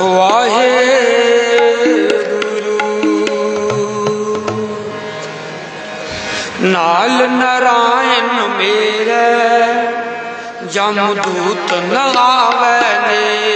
ਵਾਹਿਗੁਰੂ। ਨਾਲ ਨਰਾਇਣ ਮੇਰੇ ਜਮ ਦੂਤ ਨਗਾਵੇ ਨੇ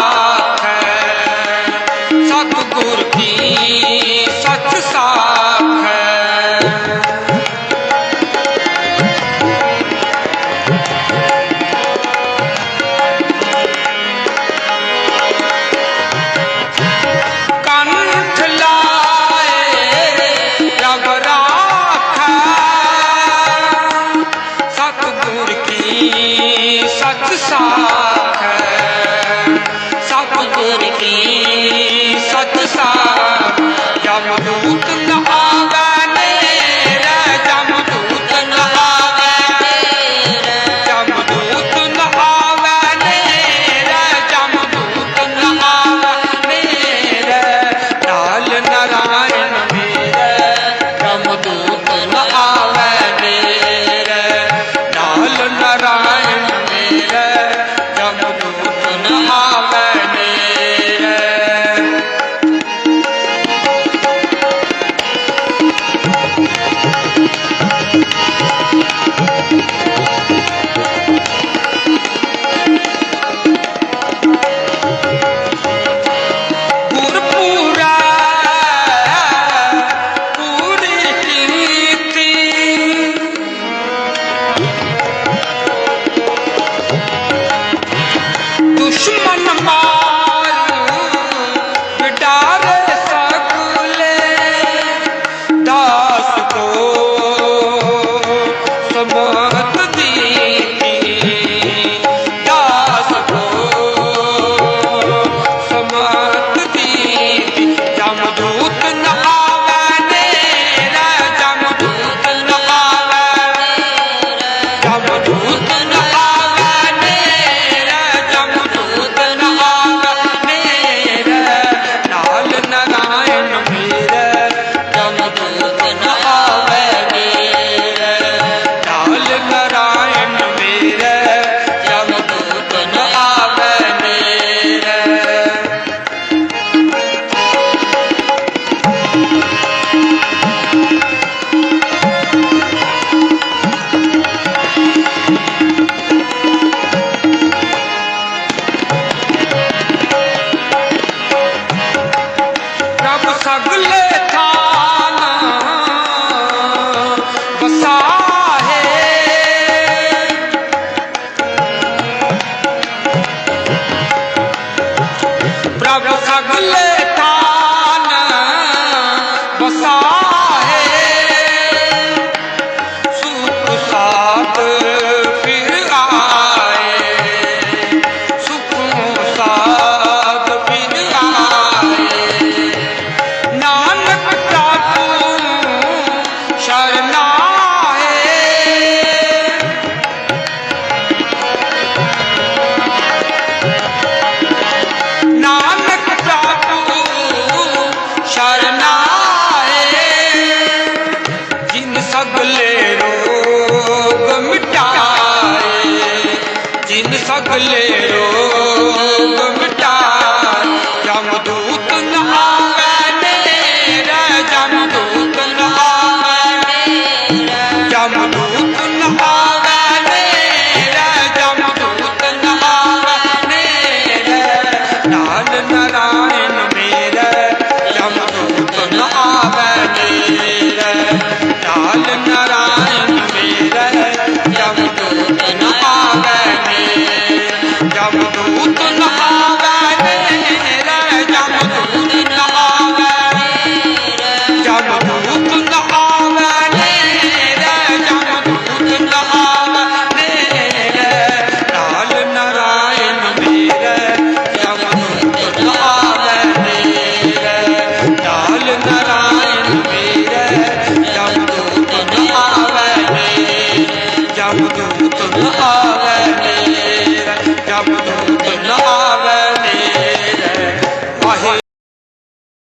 ਸਾਖੈ ਸਤਿਗੁਰ ਕੀ ਸਚ ਸਾਖ Olha, olha, olha. I'll the night. इन सकले रोग